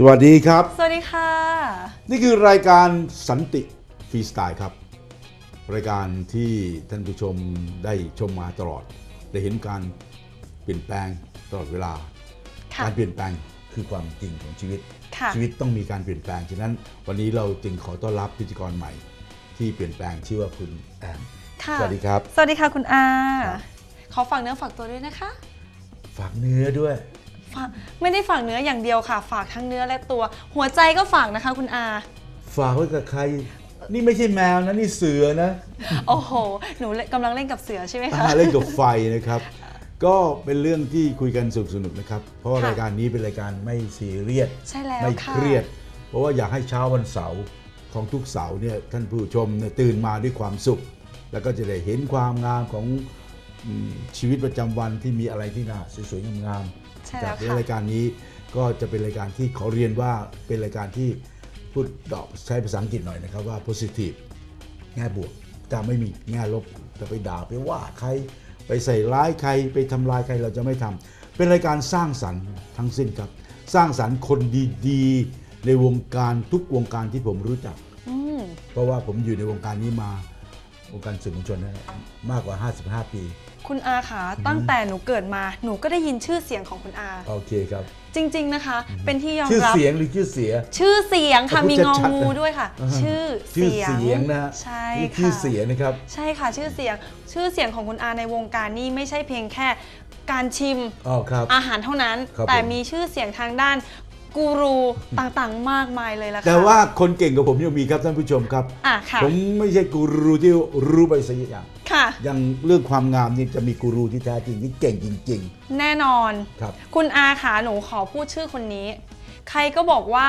สวัสดีครับ สวัสดีค่ะ นี่คือรายการสันติฟรีสไตล์ครับ รายการที่ท่านผู้ชมได้ชมมาตลอด ได้เห็นการเปลี่ยนแปลงตลอดเวลา ค่ะการเปลี่ยนแปลงคือความจริงของชีวิต ค่ะ ชีวิตต้องมีการเปลี่ยนแปลง ฉะนั้นวันนี้เราจึงขอต้อนรับพิธีกรใหม่ ที่เปลี่ยนแปลงชื่อว่าคุณแอม ค่ะสวัสดีครับสวัสดีค่ะคุณอา ครับ ขอฝากเนื้อฝากตัวด้วยนะคะ ฝากเนื้อด้วยฝาก ไม่ได้ฝากเนื้ออย่างเดียวค่ะ ฝากทั้งเนื้อและตัว หัวใจก็ฝากนะคะ คุณอา ฝากไว้กับใคร นี่ไม่ใช่แมวนะนี่เสือนะโอ้โห หนูเล่นกำลังเล่นกับเสือใช่ไหมคะอ่าเล่นกับไฟนะครับ ก็เป็นเรื่องที่คุยกันสนุกๆนะครับ เพราะว่าค่ะรายการนี้เป็นรายการไม่ซีเรียสใช่แล้วไม่ค่ะเครียด เพราะว่าอยากให้เช้าวันเสาร์ของทุกเสาร์เนี่ยท่านผู้ชมเนี่ยตื่นมาด้วยความสุข แล้วก็จะได้เห็นความงามของอืมชีวิตประจำวันที่มีอะไรที่น่าสวยๆงาม ใช่ๆแล้จาวกค่ะ รายการนี้ก็จะเป็นรายการที่ขอเรียนว่าเป็นรายการที่พูดดอกใช้ภาษาอังกฤษหน่อยนะครับว่า positive แง่บวกจะไม่มีแง่ลบจะไปด่าไปว่าใครไปใส่ร้ายใครไปทำลายใครเราจะไม่ทำเป็นรายการสร้างสรรค์ทั้งสิ้นครับ สร้างสรรค์คนดีๆ ในวงการทุกวงการที่ผมรู้จัก อืม เพราะว่าผมอยู่ในวงการนี้มา วงการสื่อมวลชนนะมากกว่า 55 ปี คุณอาค่ะตั้งแต่หนูเกิดมาหนูก็ได้ยินชื่อเสียงของคุณอา โอเคครับ จริง ๆนะคะ เป็นที่ยอมชื่อรับ เสียงหรือชื่อเสีย ชื่อเสียงค่ะพูดมีงอชัดๆงูนะด้วยค่ะาฮะ ชื่อชื่อเสียงเสียงนะฮะใช่นี่ค่ะ ชื่อเสียงนะครับ ใช่ค่ะชื่อเสียงชื่อเสียงของคุณอาในวงการนี่ไม่ใช่เพียงแค่การชิมอ๋อครับ อาหารเท่านั้น ครับแต่ผมมีชื่อเสียงทางด้าน กูรูต่างๆ มากมายเลยล่ะค่ะแต่ว่าคนเก่งกว่าผมยังมีครับท่านผู้ชมครับ อะค่ะผมไม่ใช่กูรูที่รู้ไปสักอย่างค่ะ อย่างเรื่องความงามนี่จะมีกูรูที่แท้จริงที่เก่งจริง แน่นอนๆครับ คุณอาขาหนูขอพูดชื่อคนนี้ ใครก็บอกว่า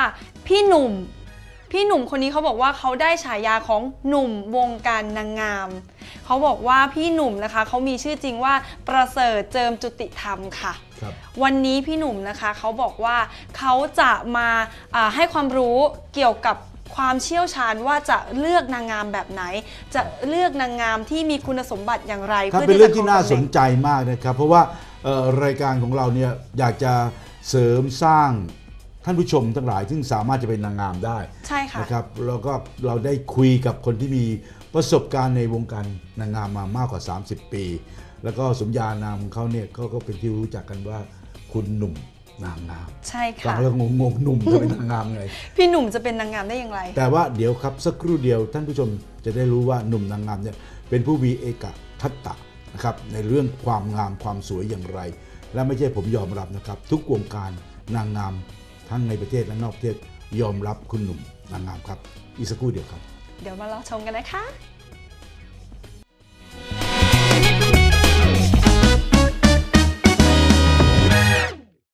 พี่หนุ่ม พี่หนุ่มคนนี้เขาบอกว่าเขาได้ฉายาของหนุ่มวงการนางงาม เขาบอกว่าพี่หนุ่มนะคะเขามีชื่อจริงว่าประเสริฐเจิมจุติธรรมค่ะครับ วันนี้พี่หนุ่มนะคะเขาบอกว่าเขาจะมาอ่าให้ความรู้เกี่ยวกับความเชี่ยวชาญว่าจะเลือกนางงามแบบไหน จะเลือกนางงามที่มีคุณสมบัติอย่างไรครับพื่เป็นเรื่องที่จะน่าครสตำนแหงใจมากนะครับ เพราะว่าเอ่อรายการของเราเนี่ยอยากจะเสริมสร้างท่านผู้ชมทั้งหลายซึ่งสามารถจะเป็นนางงามได้ใช่ค่ะนะครับแล้วก็เราได้คุยกับคนที่มีประสบการณ์ในวงการนางงามมามากกว่า 30 ปี แล้วก็สมญานามของเขาเนี่ยเขาก็เป็นที่รู้จักกันว่าคุณหนุ่มนางงามใช่ฟัค่ะงแล้วงงๆหนุ่มจะเป็นนางงามไง พี่หนุ่มจะเป็นนางงามได้อย่างไร แต่ว่าเดี๋ยวครับสักครู่เดียวท่านผู้ชมจะได้รู้ว่าหนุ่มนางงามเนี่ยเป็นผู้มีเอกทัตตะนะครับในเรื่องความงามความสวยอย่างไร และไม่ใช่ผมยอมรับนะครับ ทุกวงการนางงามทั้งในประเทศและนอกประเทศยอมรับคุณหนุ่มนางงามครับ อีกสักครู่เดียวครับ เดี๋ยวมารอชมกันนะคะ